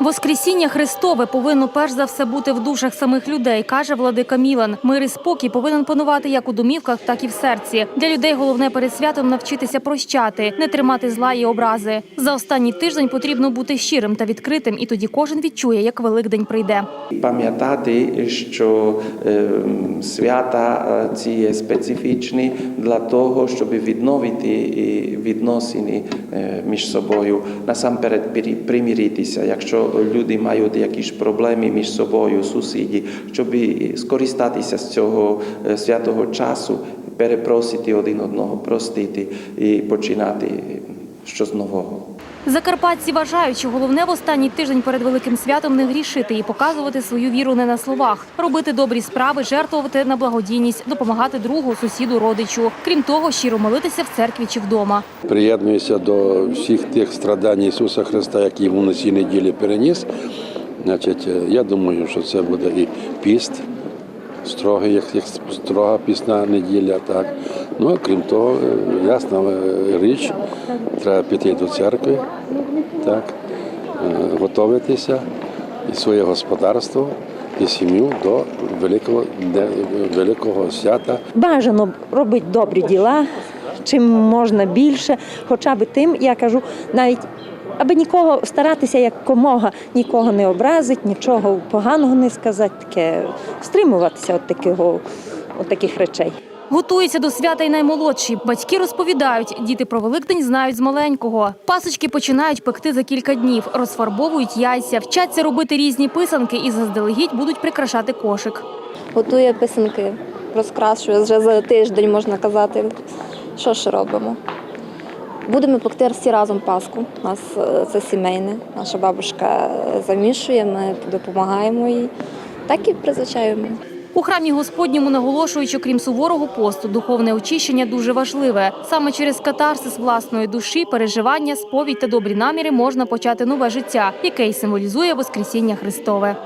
Воскресіння Христове повинно перш за все бути в душах самих людей, каже владика Мілан. Мир і спокій повинен панувати як у домівках, так і в серці. Для людей головне перед святом навчитися прощати, не тримати зла і образи. За останній тиждень потрібно бути щирим та відкритим, і тоді кожен відчує, як Великдень прийде. Пам'ятати, що е, свята е, ці є специфічні для того, щоб відновити відносини е, між собою, насамперед пері- примиритися, люди мають якісь проблеми між собою, сусіді, щоб скористатися з цього е, святого часу, перепросити один одного, простити і починати щось нового. Закарпатці вважають, що головне в останній тиждень перед великим святом не грішити і показувати свою віру не на словах, робити добрі справи, жертвувати на благодійність, допомагати другу, сусіду, родичу. Крім того, щиро молитися в церкві чи вдома. Приєднуюся до всіх тих страдань Ісуса Христа, які йому на цій неділі переніс. Значить, е, я думаю, що це буде і піст, строгий, як, як строга пісна неділя. Так. Ну, крім того, е, ясна річ, треба піти до церкви, так, е, готуватися і своє господарство, і сім'ю до великого, великого свята. бажано робити добрі діла, чим можна більше, хоча б тим, я кажу, навіть аби нікого старатися якомога нікого не образити, нічого поганого не сказати, таке стримуватися від такого, от таких речей. Готуються до свята й наймолодші. Батьки розповідають, діти про Великдень знають з маленького. Пасочки починають пекти за кілька днів, розфарбовують яйця, вчаться робити різні писанки і заздалегідь будуть прикрашати кошик. готує писанки, розкрашує вже за тиждень, можна казати. Що ж робимо? Будемо пекти всі разом Пасху. У нас е, це сімейне. Наша бабушка е, замішує, ми допомагаємо їй. Так і призвичаємо. У храмі Господньому наголошують, що крім суворого посту, духовне очищення дуже важливе. Саме через катарсис власної душі, переживання, сповідь та добрі наміри можна почати нове життя, яке й символізує Воскресіння Христове.